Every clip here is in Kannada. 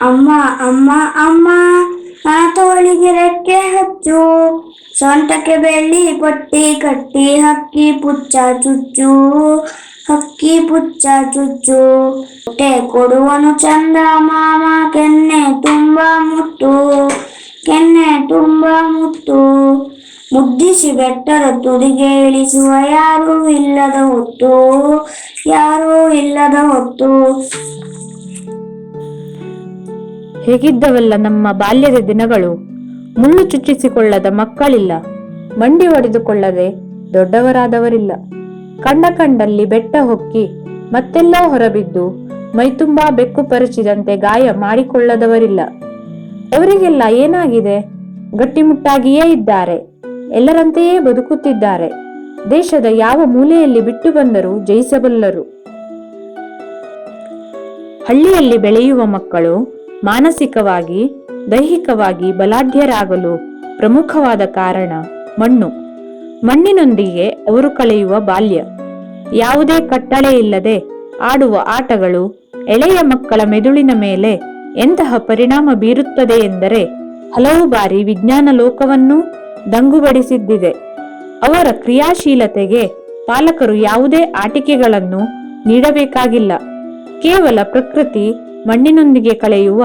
ಅಮ್ಮ ಅಮ್ಮ ಅಮ್ಮ ತೋಳಿಗೆ ರೆಕ್ಕೆ ಹಚ್ಚು. ಸೊಂಟಕ್ಕೆ ಬೆಳ್ಳಿ ಪಟ್ಟಿ ಕಟ್ಟಿ, ಹಕ್ಕಿ ಪುಚ್ಚ ಚುಚ್ಚು, ಹಕ್ಕಿ ಪುಚ್ಚ ಚುಚ್ಚು. ಹೊಟ್ಟೆ ಕೊಡುವನು ಚಂದ, ಮಾಮ, ಕೆನ್ನೆ ತುಂಬ ಮುತ್ತು. ಕೆನ್ನೆ ತುಂಬ ಮುತ್ತು. ಮುದ್ದಿಸಿ ಬೆಟ್ಟದ ತುದಿಗೆ ಇಳಿಸುವ ಯಾರೂ ಇಲ್ಲದ ಹೊತ್ತು. ಯಾರೂ ಇಲ್ಲದ ಹೊತ್ತು. ಹೇಗಿದ್ದವಲ್ಲ ನಮ್ಮ ಬಾಲ್ಯದ ದಿನಗಳು? ಮುಳ್ಳು ಚುಚ್ಚಿಸಿಕೊಳ್ಳದ ಮಕ್ಕಳಿಲ್ಲ, ಮಂಡಿ ಒಡೆದುಕೊಳ್ಳದೆ ದೊಡ್ಡವರಾದವರಿಲ್ಲ. ಕಂಡ ಕಂಡಲ್ಲಿ ಬೆಟ್ಟ ಹೊಕ್ಕಿ ಮತ್ತೆಲ್ಲೋ ಹೊರಬಿದ್ದು ಮೈತುಂಬಾ ಬೆಕ್ಕು ಪರಚಿದಂತೆ ಗಾಯ ಮಾಡಿಕೊಳ್ಳದವರಿಲ್ಲ. ಅವರಿಗೆಲ್ಲ ಏನಾಗಿದೆ? ಗಟ್ಟಿಮುಟ್ಟಾಗಿಯೇ ಇದ್ದಾರೆ. ಎಲ್ಲರಂತೆಯೇ ಬದುಕುತ್ತಿದ್ದಾರೆ. ದೇಶದ ಯಾವ ಮೂಲೆಯಲ್ಲಿ ಬಿಟ್ಟು ಬಂದರೂ ಜಯಿಸಬಲ್ಲರು. ಹಳ್ಳಿಯಲ್ಲಿ ಬೆಳೆಯುವ ಮಕ್ಕಳು ಮಾನಸಿಕವಾಗಿ, ದೈಹಿಕವಾಗಿ ಬಲಾಢ್ಯರಾಗಲು ಪ್ರಮುಖವಾದ ಕಾರಣ ಮಣ್ಣು. ಮಣ್ಣಿನೊಂದಿಗೆ ಅವರು ಕಳೆಯುವ ಬಾಲ್ಯ. ಯಾವುದೇ ಕಟ್ಟಳೆ ಇಲ್ಲದೆ ಆಡುವ ಆಟಗಳು ಎಳೆಯ ಮಕ್ಕಳ ಮೆದುಳಿನ ಮೇಲೆ ಎಂತಹ ಪರಿಣಾಮ ಬೀರುತ್ತದೆ ಎಂದರೆ ಹಲವು ಬಾರಿ ವಿಜ್ಞಾನ ಲೋಕವನ್ನು ದಂಗುಬಡಿಸಿದ್ದಿದೆ. ಅವರ ಕ್ರಿಯಾಶೀಲತೆಗೆ ಪಾಲಕರು ಯಾವುದೇ ಆಟಿಕೆಗಳನ್ನು ನೀಡಬೇಕಾಗಿಲ್ಲ. ಕೇವಲ ಪ್ರಕೃತಿ ಮಣ್ಣಿನೊಂದಿಗೆ ಕಳೆಯುವ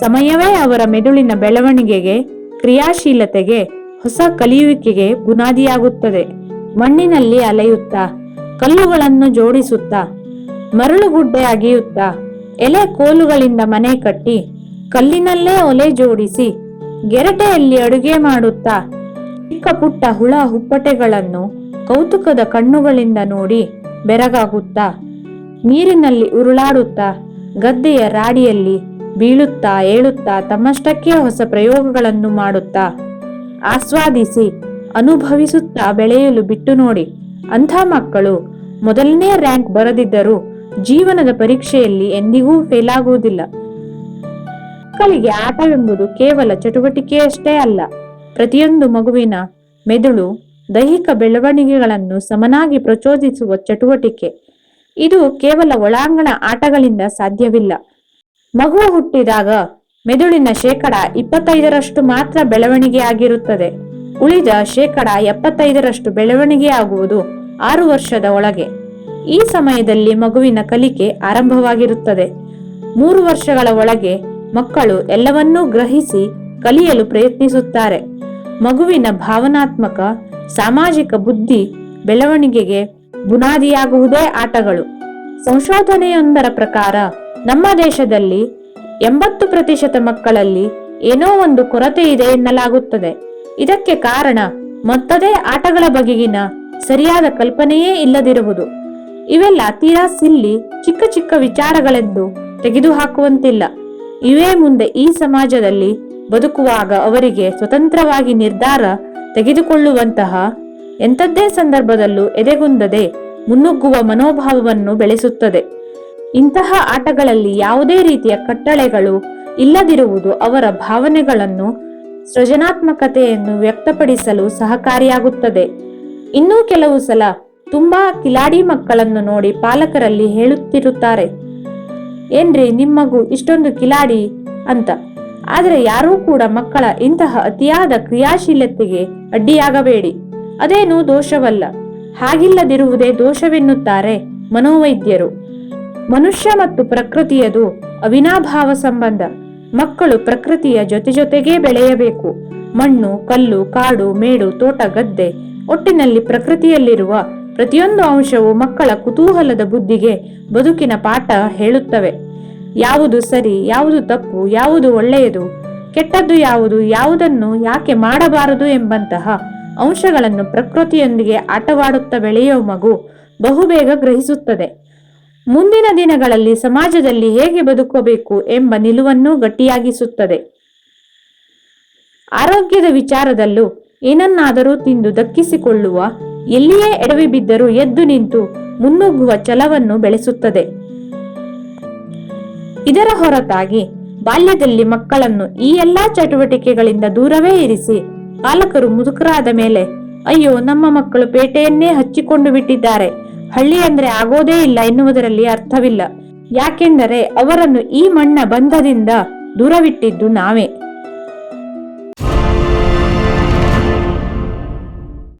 ಸಮಯವೇ ಅವರ ಮೆದುಳಿನ ಬೆಳವಣಿಗೆಗೆ, ಕ್ರಿಯಾಶೀಲತೆಗೆ, ಹೊಸ ಕಲಿಯುವಿಕೆಗೆ ಬುನಾದಿಯಾಗುತ್ತದೆ. ಮಣ್ಣಿನಲ್ಲಿ ಅಲೆಯುತ್ತಾ, ಕಲ್ಲುಗಳನ್ನು ಜೋಡಿಸುತ್ತಾ, ಮರಳುಗುಡ್ಡೆ ಅಗೆಯುತ್ತಾ, ಎಲೆ ಕೋಲುಗಳಿಂದ ಮನೆ ಕಟ್ಟಿ, ಕಲ್ಲಿನಲ್ಲೇ ಒಲೆ ಜೋಡಿಸಿ, ಗೆರಟೆಯಲ್ಲಿ ಅಡುಗೆ ಮಾಡುತ್ತಾ, ಚಿಕ್ಕ ಪುಟ್ಟ ಹುಳ ಹುಪ್ಪಟೆಗಳನ್ನು ಕೌತುಕದ ಕಣ್ಣುಗಳಿಂದ ನೋಡಿ ಬೆರಗಾಗುತ್ತಾ, ನೀರಿನಲ್ಲಿ ಉರುಳಾಡುತ್ತಾ ಗದ್ದೆಯ ರಾಡಿಯಲ್ಲಿ ಬೀಳುತ್ತಾ ಏಳುತ್ತಾ ತಮ್ಮಷ್ಟಕ್ಕೆ ಹೊಸ ಪ್ರಯೋಗಗಳನ್ನು ಮಾಡುತ್ತಾ ಆಸ್ವಾದಿಸಿ ಅನುಭವಿಸುತ್ತಾ ಬೆಳೆಯಲು ಬಿಟ್ಟು ನೋಡಿ. ಅಂಥ ಮಕ್ಕಳು ಮೊದಲನೇ ರ್ಯಾಂಕ್ ಬರದಿದ್ದರೂ ಜೀವನದ ಪರೀಕ್ಷೆಯಲ್ಲಿ ಎಂದಿಗೂ ಫೇಲ್ ಆಗುವುದಿಲ್ಲ. ಮಕ್ಕಳಿಗೆ ಆಟವೆಂಬುದು ಕೇವಲ ಚಟುವಟಿಕೆಯಷ್ಟೇ ಅಲ್ಲ. ಪ್ರತಿಯೊಂದು ಮಗುವಿನ ಮೆದುಳು ದೈಹಿಕ ಬೆಳವಣಿಗೆಗಳನ್ನು ಸಮನಾಗಿ ಪ್ರಚೋದಿಸುವ ಚಟುವಟಿಕೆ. ಇದು ಕೇವಲ ಒಳಾಂಗಣ ಆಟಗಳಿಂದ ಸಾಧ್ಯವಿಲ್ಲ. ಮಗು ಹುಟ್ಟಿದಾಗ ಮೆದುಳಿನ ಶೇಕಡ ಇಪ್ಪತ್ತೈದರಷ್ಟು ಮಾತ್ರ ಬೆಳವಣಿಗೆ ಆಗಿರುತ್ತದೆ ಉಳಿದ ಶೇಕಡ ಎಪ್ಪತ್ತೈದರಷ್ಟು ಬೆಳವಣಿಗೆ ಆಗುವುದು ಆರು ವರ್ಷದ ಒಳಗೆ. ಈ ಸಮಯದಲ್ಲಿ ಮಗುವಿನ ಕಲಿಕೆ ಆರಂಭವಾಗಿರುತ್ತದೆ. ಮೂರು ವರ್ಷಗಳ ಒಳಗೆ ಮಕ್ಕಳು ಎಲ್ಲವನ್ನೂ ಗ್ರಹಿಸಿ ಕಲಿಯಲು ಪ್ರಯತ್ನಿಸುತ್ತಾರೆ. ಮಗುವಿನ ಭಾವನಾತ್ಮಕ, ಸಾಮಾಜಿಕ ಬುದ್ಧಿ ಬೆಳವಣಿಗೆಗೆ ಬುನಾದಿಯಾಗುವುದೇ ಆಟಗಳು. ಸಂಶೋಧನೆಯೊಂದರ ಪ್ರಕಾರ, ನಮ್ಮ ದೇಶದಲ್ಲಿ ಎಂಬತ್ತು ಪ್ರತಿಶತ ಮಕ್ಕಳಲ್ಲಿ ಏನೋ ಒಂದು ಕೊರತೆ ಇದೆ ಎನ್ನಲಾಗುತ್ತದೆ. ಇದಕ್ಕೆ ಕಾರಣ, ಮತ್ತದೇ ಆಟಗಳ ಬಗೆಗಿನ ಸರಿಯಾದ ಕಲ್ಪನೆಯೇ ಇಲ್ಲದಿರುವುದು. ಇವೆಲ್ಲ ತೀರಾ ಸಿಲ್ಲಿ, ಚಿಕ್ಕ ಚಿಕ್ಕ ವಿಚಾರಗಳೆಂದು ತೆಗೆದುಹಾಕುವಂತಿಲ್ಲ. ಇವೇ ಮುಂದೆ ಈ ಸಮಾಜದಲ್ಲಿ ಬದುಕುವಾಗ ಅವರಿಗೆ ಸ್ವತಂತ್ರವಾಗಿ ನಿರ್ಧಾರ ತೆಗೆದುಕೊಳ್ಳುವಂತಹ ಎಂಥದ್ದೇ ಸಂದರ್ಭದಲ್ಲೂ ಎದೆಗುಂದದೆ ಮುನ್ನುಗ್ಗುವ ಮನೋಭಾವವನ್ನು ಬೆಳೆಸುತ್ತದೆ. ಇಂತಹ ಆಟಗಳಲ್ಲಿ ಯಾವುದೇ ರೀತಿಯ ಕಟ್ಟಳೆಗಳು ಇಲ್ಲದಿರುವುದು ಅವರ ಭಾವನೆಗಳನ್ನು ಸೃಜನಾತ್ಮಕತೆಯನ್ನು ವ್ಯಕ್ತಪಡಿಸಲು ಸಹಕಾರಿಯಾಗುತ್ತದೆ. ಇನ್ನೂ ಕೆಲವು ಸಲ ತುಂಬಾ ಕಿಲಾಡಿ ಮಕ್ಕಳನ್ನು ನೋಡಿ ಪಾಲಕರಲ್ಲಿ ಹೇಳುತ್ತಿರುತ್ತಾರೆ, ಏನ್ರಿ ನಿಮ್ಮ ಮಗು ಇಷ್ಟೊಂದು ಕಿಲಾಡಿ ಅಂತ. ಆದರೆ ಯಾರೂ ಕೂಡ ಮಕ್ಕಳ ಇಂತಹ ಅತಿಯಾದ ಕ್ರಿಯಾಶೀಲತೆಗೆ ಅಡ್ಡಿಯಾಗಬೇಡಿ. ಅದೇನು ದೋಷವಲ್ಲ. ಹಾಗಿಲ್ಲದಿರುವುದೇ ದೋಷವೆನ್ನುತ್ತಾರೆ ಮನೋವೈದ್ಯರು. ಮನುಷ್ಯ ಮತ್ತು ಪ್ರಕೃತಿಯದು ಅವಿನಾಭಾವ ಸಂಬಂಧ. ಮಕ್ಕಳು ಪ್ರಕೃತಿಯ ಜೊತೆ ಜೊತೆಗೇ ಬೆಳೆಯಬೇಕು. ಮಣ್ಣು, ಕಲ್ಲು, ಕಾಡು, ಮೇಡು, ತೋಟ, ಗದ್ದೆ ಒಟ್ಟಿನಲ್ಲಿ ಪ್ರಕೃತಿಯಲ್ಲಿರುವ ಪ್ರತಿಯೊಂದು ಅಂಶವು ಮಕ್ಕಳ ಕುತೂಹಲದ ಬುದ್ಧಿಗೆ ಬದುಕಿನ ಪಾಠ ಹೇಳುತ್ತವೆ. ಯಾವುದು ಸರಿ, ಯಾವುದು ತಪ್ಪು, ಯಾವುದು ಒಳ್ಳೆಯದು, ಕೆಟ್ಟದ್ದು ಯಾವುದು, ಯಾವುದನ್ನು ಯಾಕೆ ಮಾಡಬಾರದು ಎಂಬಂತಹ ಅಂಶಗಳನ್ನು ಪ್ರಕೃತಿಯೊಂದಿಗೆ ಆಟವಾಡುತ್ತಾ ಬೆಳೆಯುವ ಮಗು ಬಹುಬೇಗ ಗ್ರಹಿಸುತ್ತದೆ. ಮುಂದಿನ ದಿನಗಳಲ್ಲಿ ಸಮಾಜದಲ್ಲಿ ಹೇಗೆ ಬದುಕಬೇಕು ಎಂಬ ನಿಲುವನ್ನು ಗಟ್ಟಿಯಾಗಿಸುತ್ತದೆ. ಆರೋಗ್ಯದ ವಿಚಾರದಲ್ಲೂ ಏನನ್ನಾದರೂ ತಿಂದು ದಕ್ಕಿಸಿಕೊಳ್ಳುವ, ಎಲ್ಲಿಯೇ ಎಡವಿ ಬಿದ್ದರೂ ಎದ್ದು ನಿಂತು ಮುನ್ನುಗ್ಗುವ ಛಲವನ್ನು ಬೆಳೆಸುತ್ತದೆ. ಇದರ ಹೊರತಾಗಿ ಬಾಲ್ಯದಲ್ಲಿ ಮಕ್ಕಳನ್ನು ಈ ಎಲ್ಲಾ ಚಟುವಟಿಕೆಗಳಿಂದ ದೂರವೇ ಇರಿಸಿ ಪಾಲಕರು ಮುದುಕರಾದ ಮೇಲೆ, ಅಯ್ಯೋ, ನಮ್ಮ ಮಕ್ಕಳು ಪೇಟೆಯನ್ನೇ ಹಚ್ಚಿಕೊಂಡು ಬಿಟ್ಟಿದ್ದಾರೆ. ಹಳ್ಳಿ ಅಂದ್ರೆ ಆಗೋದೇ ಇಲ್ಲ ಎನ್ನುವುದರಲ್ಲಿ ಅರ್ಥವಿಲ್ಲ. ಯಾಕೆಂದರೆ ಅವರನ್ನು ಈ ಮಣ್ಣ ಬಂಧದಿಂದ ದೂರವಿಟ್ಟಿದ್ದು ನಾವೇ.